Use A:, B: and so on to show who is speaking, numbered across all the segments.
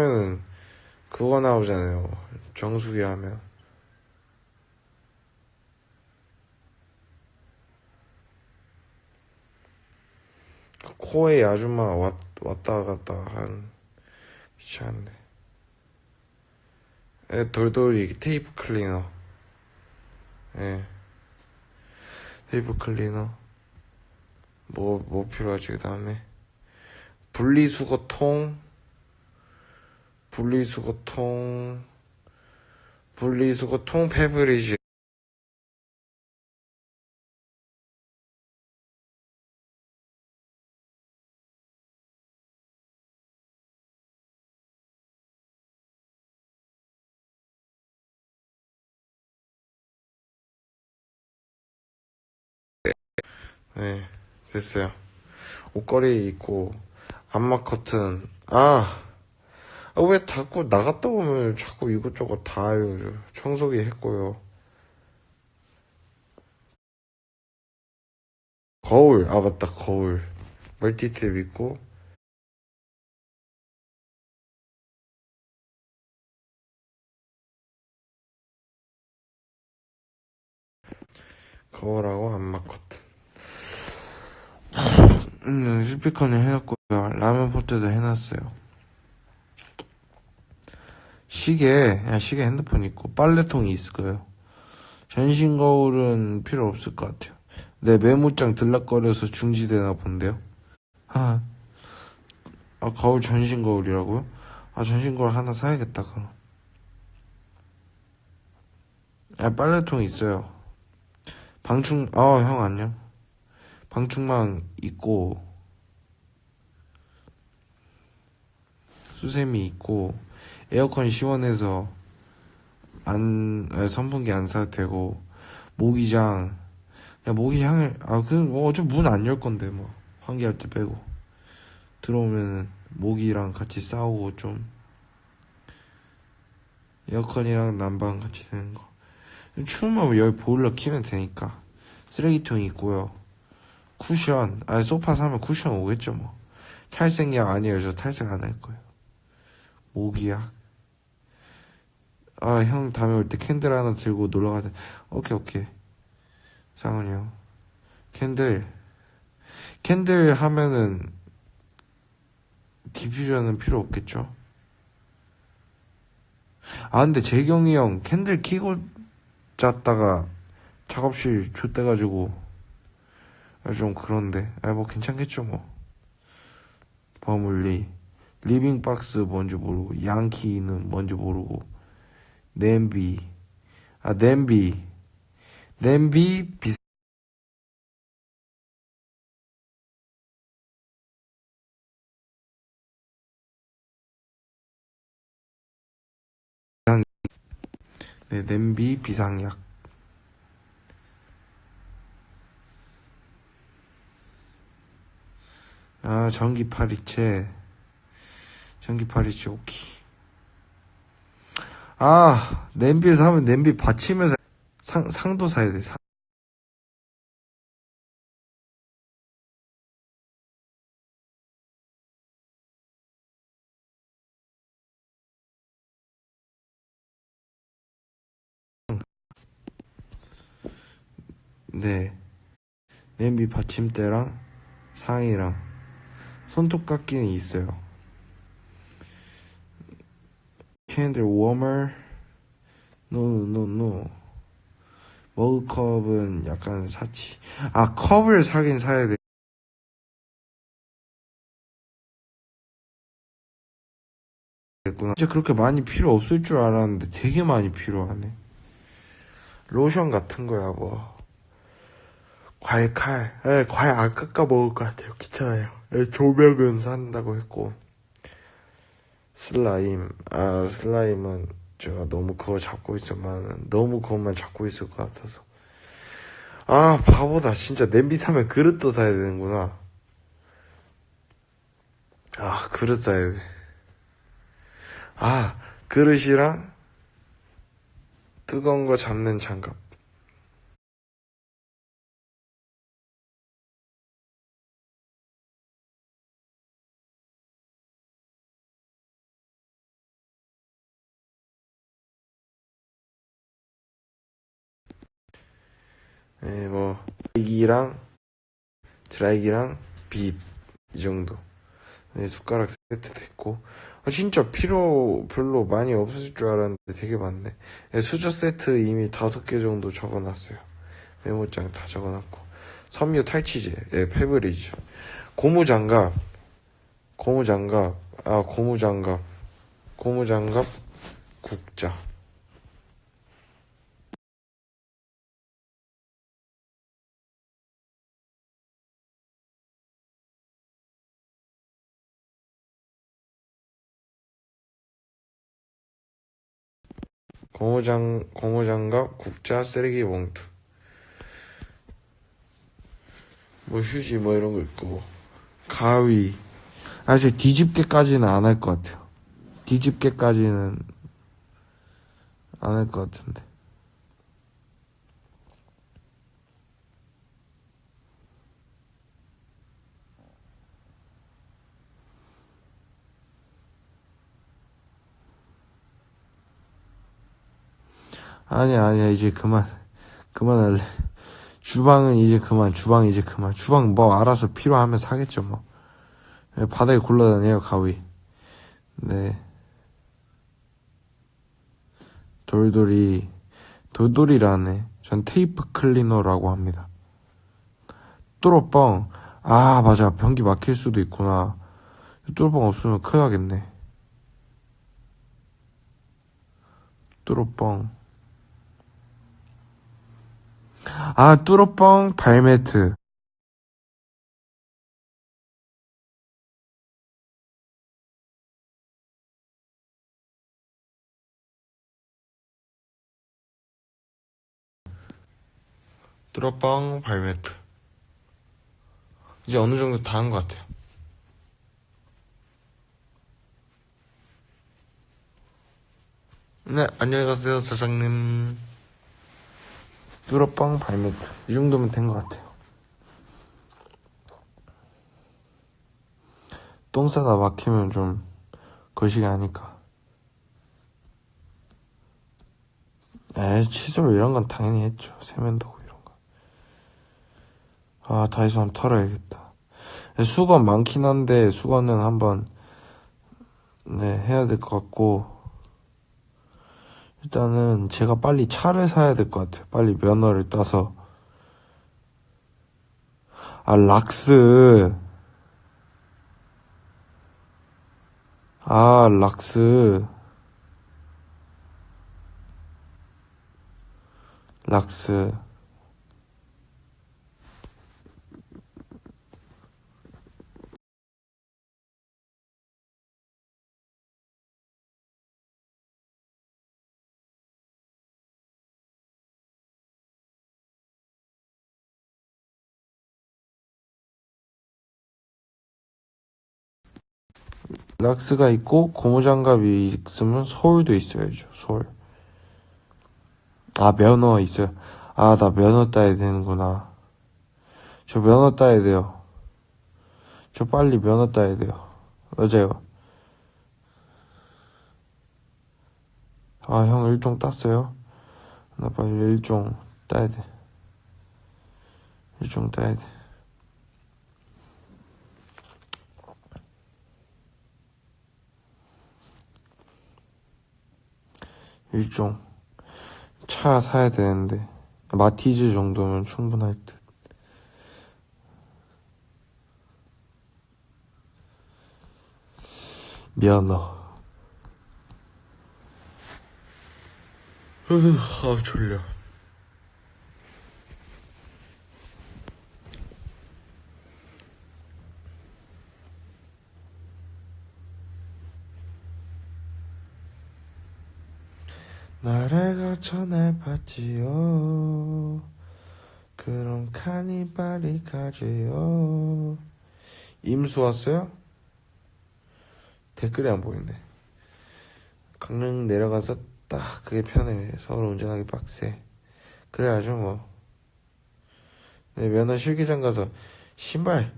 A: 하면은 그거 나오잖아요. 정수기 하면. 코에 아줌마 왔, 왔다 갔다 한 귀찮은데. 에, 돌돌이 테이프 클리너. 예. 테이프 클리너. 뭐, 뭐 필요하지, 그 다음에. 분리수거통. 분리수거통. 분리수거통 페브리즈. 네, 됐어요. 옷걸이 있고, 암막 커튼. 아, 아, 왜 자꾸 나갔다 오면 자꾸 이것저것 다 청소기 했고요. 거울. 아, 맞다. 거울. 멀티탭 있고. 거울하고 암막 커튼. 음, 스피커는 해놨고요. 라면 포트도 해놨어요. 시계, 야, 시계 핸드폰 있고, 빨래통이 있을 거예요. 전신 거울은 필요 없을 것 같아요. 내 메모장 들락거려서 중지되나 본데요. 아, 아 거울 전신 거울이라고요? 아, 전신 거울 하나 사야겠다, 그럼. 아, 빨래통 있어요. 방충, 아, 형 안녕. 방충망 있고, 수세미 있고, 에어컨 시원해서 안 아, 선풍기 안 사도 되고 모기장. 그냥 모기향을 아그뭐 어차피 문안 열 건데 뭐. 환기할 때 빼고. 들어오면은 모기랑 같이 싸우고 좀 에어컨이랑 난방 같이 되는 거. 추우면 여기 보일러 키면 되니까. 쓰레기통 있고요. 쿠션. 아 소파 사면 쿠션 오겠죠 뭐. 탈색약 아니에요. 저 탈색 안 할 거예요. 모기약 아, 형 다음에 올 때 캔들 하나 들고 놀러 가자. 오케이, 오케이. 상훈이 형. 캔들. 캔들 하면은 디퓨저는 필요 없겠죠? 아, 근데 재경이 형 캔들 키고 잤다가 작업실 줬대가지고 아, 좀 그런데. 아, 뭐 괜찮겠죠, 뭐. 버물리. 리빙박스 뭔지 모르고, 양키는 뭔지 모르고. 냄비. 아 냄비. 냄비 비 네, 냄비 비상약. 아 전기 파리채. 전기 파리채 오케이 아, 냄비를 사면 냄비 받치면서 상, 상도 사야 돼, 상. 네. 냄비 받침대랑 상이랑 손톱깎이는 있어요. 캔들 워머? 노노노. 머그컵은 약간 사치. 아 컵을 사긴 사야 돼. 됐구나. 진짜 그렇게 많이 필요 없을 줄 알았는데 되게 많이 필요하네. 로션 같은 거야 뭐. 과일 칼. 에, 과일 안 깎아 먹을 것 같아요. 귀찮아요. 에, 조명은 산다고 했고 슬라임. 아 슬라임은 제가 너무 그거 잡고 있으면 너무 그것만 잡고 있을 것 같아서. 아 바보다. 진짜 냄비 사면 그릇도 사야 되는구나. 아 그릇 사야 돼아 그릇이랑 뜨거운 거 잡는 장갑 네, 뭐 드라이기랑 드라이기랑 빕이 정도. 네, 숟가락 세트 됐고 아, 진짜 필요 별로 많이 없을 줄 알았는데 되게 많네. 네, 수저 세트 이미 다섯 개 정도 적어놨어요. 메모장 다 적어놨고 섬유 탈취제, 예, 페브리즈, 고무장갑, 고무장갑, 아 고무장갑, 고무장갑, 국자. 고무장, 고무장갑, 국자, 쓰레기 봉투. 뭐 휴지 뭐 이런 거 있고. 가위. 아직 뒤집개까지는 안 할 것 같아요. 뒤집개까지는 안 할 것 같은데. 아니야, 아니야, 이제 그만. 그만할래. 주방은 이제 그만, 주방 이제 그만. 주방 뭐 알아서 필요하면 사겠죠, 뭐. 예, 바닥에 굴러다녀요, 가위. 네. 돌돌이, 돌돌이라네. 전 테이프 클리너라고 합니다. 뚜러뻥. 아, 맞아. 변기 막힐 수도 있구나. 뚜러뻥 없으면 큰일 나겠네. 뚜러뻥. 아, 뚜러뻥 발매트. 뚜러뻥 발매트. 이제 어느 정도 다 한 것 같아요. 네, 안녕히 가세요, 사장님. 뚜러뻥 발매트. 이 정도면 된 것 같아요. 똥 싸다 막히면 좀 거시기 하니까. 에 칫솔 이런 건 당연히 했죠. 세면도구 이런 거. 아, 다이소 한번 털어야겠다. 수건 많긴 한데, 수건은 한번, 네, 해야 될 것 같고, 일단은 제가 빨리 차를 사야 될 것 같아요. 빨리 면허를 따서. 아, 락스. 아, 락스. 락스. 락스가 있고 고무장갑이 있으면 서울도 있어야죠. 서울. 아 면허 있어요. 아 나 면허 따야 되는구나. 저 면허 따야 돼요. 저 빨리 면허 따야 돼요. 맞아요. 아 형 일종 땄어요? 나 빨리 일종 따야 돼. 일종 따야 돼. 일종 차 사야 되는데 마티즈 정도면 충분할 듯. 면허. 아 졸려. 나래가 전해 봤지요. 그럼 카니발이 가지요. 임수 왔어요? 댓글이 안 보이네. 강릉 내려가서 딱 그게 편해. 서울 운전하기 빡세. 그래야죠 뭐. 네, 면허 실기장 가서 신발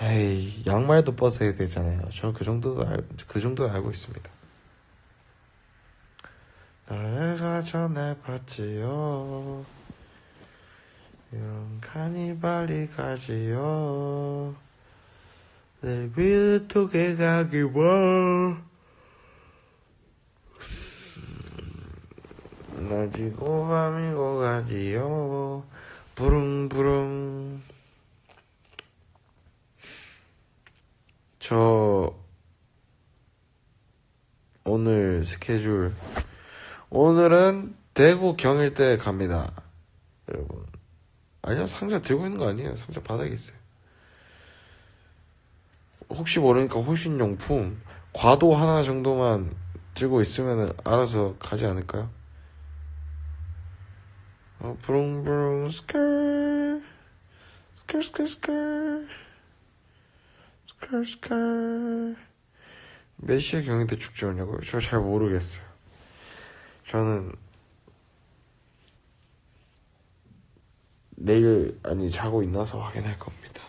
A: 에이 양말도 벗어야 되잖아요. 저 그 정도도 알, 그 정도 알고 있습니다 나래가 전해봤지요. 이런 카니발이 가지요. 내 위를 통해 가기 와 낮이고 밤이고 가지요. 부릉부릉. 저 오늘 스케줄 오늘은 대구 경일대 갑니다. 여러분. 아니요 상자 들고 있는 거 아니에요. 상자 바닥에 있어요. 혹시 모르니까 호신용품 과도 하나 정도만 들고 있으면 알아서 가지 않을까요? 어, 부릉부릉 스컬 스컬 스컬 스컬 스컬 스컬 몇 시에 경희대 축제 오냐고요? 저 잘 모르겠어요 저는 내일 아니 자고 있나서 확인할 겁니다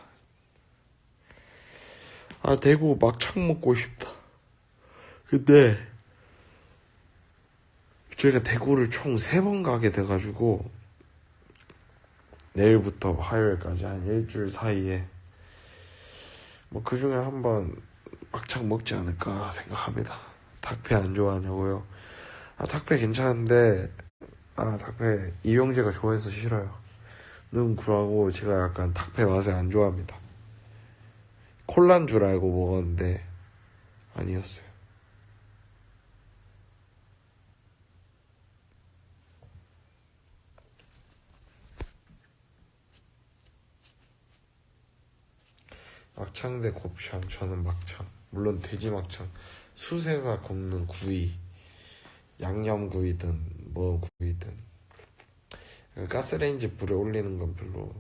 A: 아 대구 막창 먹고 싶다 근데 저희가 대구를 총 세 번 가게 돼가지고 내일부터 화요일까지 한 일주일 사이에 뭐 그 중에 한 번 막창 먹지 않을까 생각합니다. 닭회 안 좋아하냐고요? 아 닭회 괜찮은데 아 닭회 이용재가 좋아해서 싫어요. 는 굴하고 제가 약간 닭회 맛을 안 좋아합니다. 콜란 줄 알고 먹었는데 아니었어요. 막창 대 곱창 저는 막창 물론 돼지 막창 수세나 굽는 구이 양념구이든 뭐 구이든 가스레인지 불에 올리는 건 별로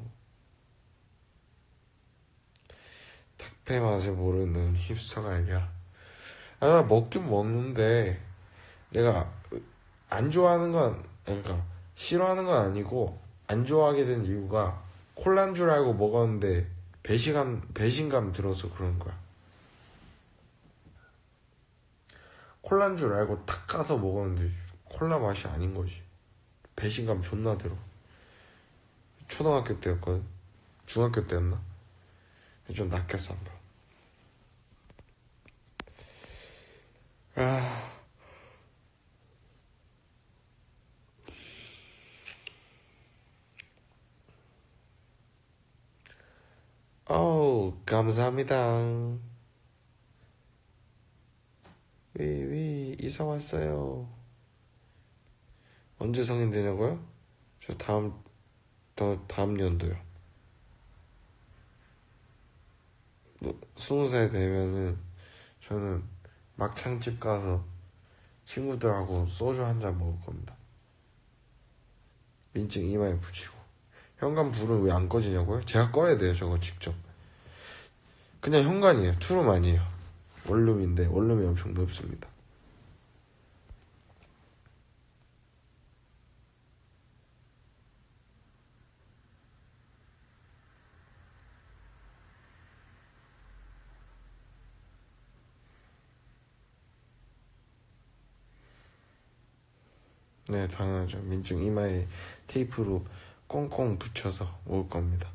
A: 닭회 맛을 모르는 힙스터가 아니야 아, 나 먹긴 먹는데 내가 안 좋아하는 건 그러니까 싫어하는 건 아니고 안 좋아하게 된 이유가 콜란 줄 알고 먹었는데 배신감 배신감 들어서 그런 거야. 콜란 줄 알고 탁 가서 먹었는데 콜라 맛이 아닌 거지. 배신감 존나 들어. 초등학교 때였거든. 중학교 때였나? 좀 낚였어 한 번. 아. 어우, 감사합니다. 위, 위, 이사 왔어요. 언제 성인 되냐고요? 저 다음, 더, 다음 연도요. 너, 스무 살 되면은, 저는 막창집 가서 친구들하고 소주 한 잔 먹을 겁니다. 민증 이마에 붙이고. 현관 불은 왜 안 꺼지냐고요? 제가 꺼야 돼요, 저거 직접. 그냥 현관이에요. 투룸 아니에요. 원룸인데 원룸이 엄청 넓습니다. 네, 당연하죠. 민증 이마에 테이프로 꽁꽁 붙여서 먹을 겁니다.